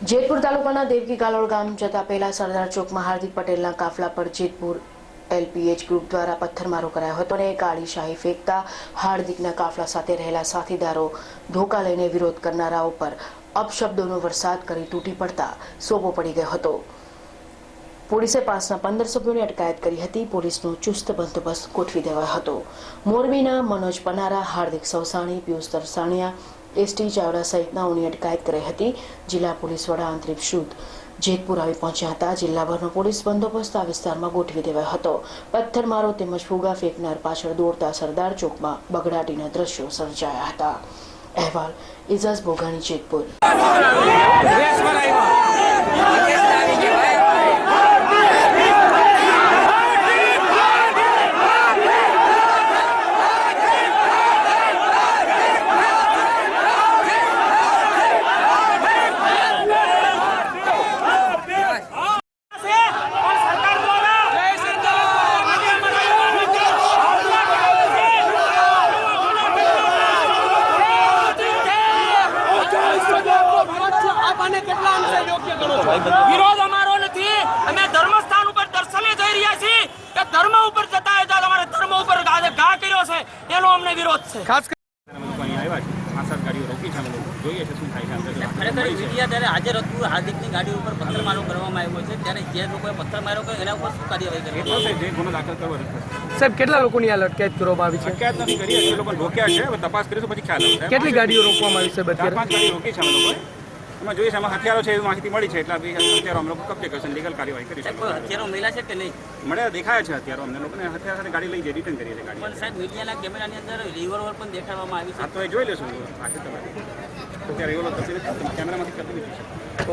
જેતપુર તાલુકાના દેવકી કાલોડ ગામ જતા પહેલા સરદાર ચોકમાં હાર્દિક પટેલના કાફલા પર જેતપુર એલપીએચ ગ્રુપ દ્વારા પથ્થરમારો કરાયો હતો અને કાળી શાહી ફેંકતા હાર્દિકના કાફલા સાથે રહેલા સાથીદારો ધોકા લઈને વિરોધ કરનારાઓ પર અપશબ્દોનો વરસાદ કરી તૂટી પડતા સોપો પડી ગયો હતો. પોલીસે પાસના પંદર સભ્યોની અટકાયત કરી હતી. પોલીસનો ચુસ્ત બંદોબસ્ત ગોઠવી દેવાયો હતો. મોરબીના મનોજ પનારા, હાર્દિક સવસાણી, પિયુષ તરસાણિયા એસટી ચાવડા સહિતનાઓની અટકાયત કરી હતી. જિલ્લા પોલીસ વડા અંતરીપ શુદ્ધ જેતપુર આવી પહોંચ્યા હતા. જિલ્લાભરનો પોલીસ બંદોબસ્ત આ વિસ્તારમાં ગોઠવી દેવાયો હતો. પથ્થરમારો તેમજ ફુગા ફેંકનાર પાછળ દોડતા સરદાર ચોકમાં બગડાટીના દ્રશ્યો સર્જાયા હતા. અહેવાલ ઇઝાઝ બોગાણી જેતપુર. વિરોધ અમારો નથી. અમે ધર્મસ્થાન ઉપર દર્શને જઈ રહ્યા છીએ. કે ધર્મ ઉપર જતા હોય તો તમારે ધર્મ ઉપર ઘા ઘા કર્યો છે. એનો અમને વિરોધ છે. ખાસ લોકો અહીંયા આવ્યા છે પાંચ સાત ગાડીઓ રોકી છે અમે લોકો જોઈએ છે શું થાય છે ખરેખર મીડિયા ત્યારે હાજર હતું હાર્દિકની ગાડી ઉપર પથ્થરમારો કરવામાં આવ્યો છે ત્યારે જે લોકોએ પથ્થરમારો કે એના ઉપર શું કાર્યવાહી કરી જે ગુનો દાખલ કરવો સાહેબ કેટલા લોકોની હાલ અટકાયત કરવામાં આવી છે? અટકાયત નથી કરી એ લોકો રોક્યા છે તપાસ કરીશું પછી ખ્યાલ આવશે. કેટલી ગાડીઓ રોકવામાં આવી છે પાંચ ગાડી રોકી છે અમે લોકોએ. એમાં જોઈએ છે એમાં હથિયારો છે એવી માહિતી મળી છે એટલે હથિયારો અમે લોકો કબજે કરશે લીગલ કાર્યવાહી કરીશું હથિયારો મળ્યા છે કે નહીં? મળ્યા દેખાયા છે હથિયારો અમને લોકોને હથિયાર સાથે ગાડી લઈ જઈ રિટર્ન કરીએ છીએ ગાડી. પણ સાહેબ મીડિયાના કેમેરાની અંદર રિવોલ્વર પણ દેખાડવામાં આવી છે. તો એ જોઈ લેશું આખી તમારી. અત્યારે એવો તસવીર કેમેરામાંથી કરતી નથી.